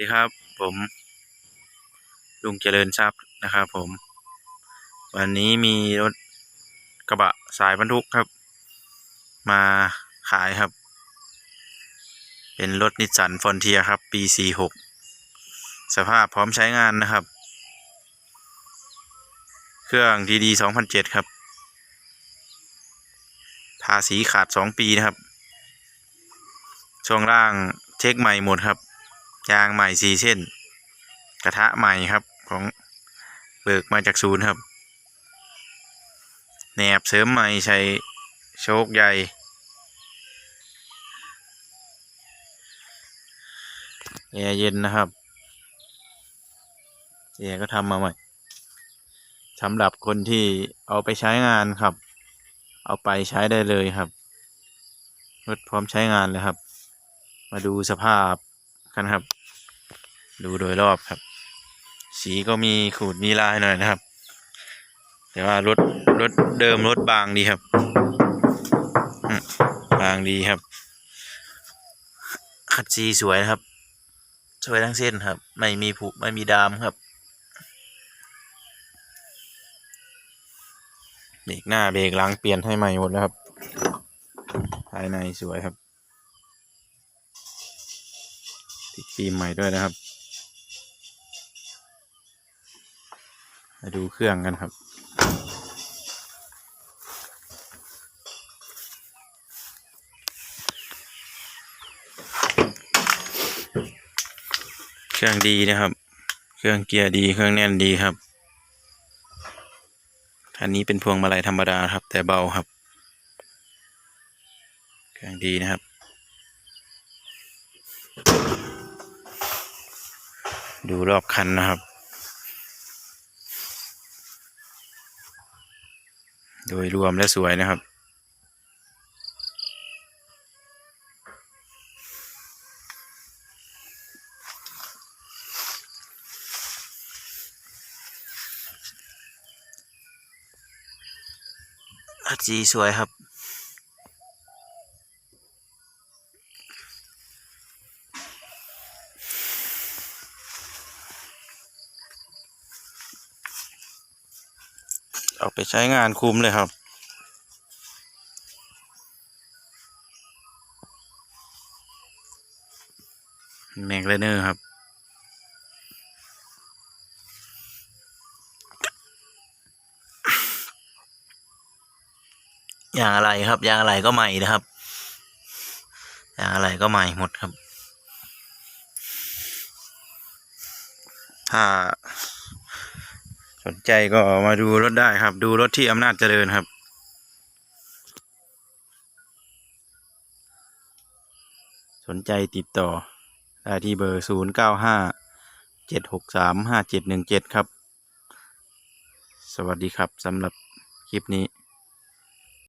ดีครับ ผมลุงเจริญทรัพย์นะครับผม วันนี้มีรถกระบะสายบรรทุกครับ มาขายครับ เป็นรถนิสสันฟอนเทียครับ ปี46สภาพพร้อมใช้งานนะครับ เครื่องดีดี2007ครับ ภาษีขาด2ปีนะครับ ช่วงล่างเช็คใหม่หมดครับ ยางใหม่สี่เส้น กระทะใหม่ครับของเบิกมาจากศูนย์ครับแหนบเสริมใหม่ใช้โชคใหญ่แอร์เย็นนะครับแอร์ก็ทำมาใหม่สำหรับคนที่เอาไปใช้งานครับ เอาไปใช้ได้เลยครับรถพร้อมใช้งานเลยครับ มาดูสภาพกันครับ ดูโดยรอบครับ สีก็มีขูดมีลายหน่อยนะครับ แต่ว่ารถรถเดิมรถบางดีครับบางดีครับ ขัดสีสวยนะครับ สวยทั้งเส้นครับ ไม่มีผุไม่มีดามครับเบรกหน้าเบรกหลังเปลี่ยนให้ใหม่หมดแล้วครับ ภายในสวยครับ ติดฟิล์มใหม่ด้วยนะครับ มาดูเครื่องกันครับ เครื่องดีนะครับ เครื่องเกียร์ดี เครื่องแน่นดีครับคันนี้เป็นพวงมาลัยธรรมดาครับ แต่เบาครับ เครื่องดีนะครับ ดูรอบคันนะครับ โดยรวมและสวยนะครับอัดสีสวยครับ เอาไปใช้งานคุ้มเลยครับ แม็กเลเนอร์ครับอย่างอะไรครับอย่างอะไรก็ใหม่นะครับอย่างอะไรก็ใหม่หมดครับถ้า สนใจก็มาดูรถได้ครับ ดูรถที่อำนาจเจริญครับ สนใจติดต่อได้ที่เบอร์ศูนย์เก้าห้าเจ็ดหกสามห้าเจ็ดหนึ่งเจ็ดครับ สวัสดีครับสำหรับคลิปนี้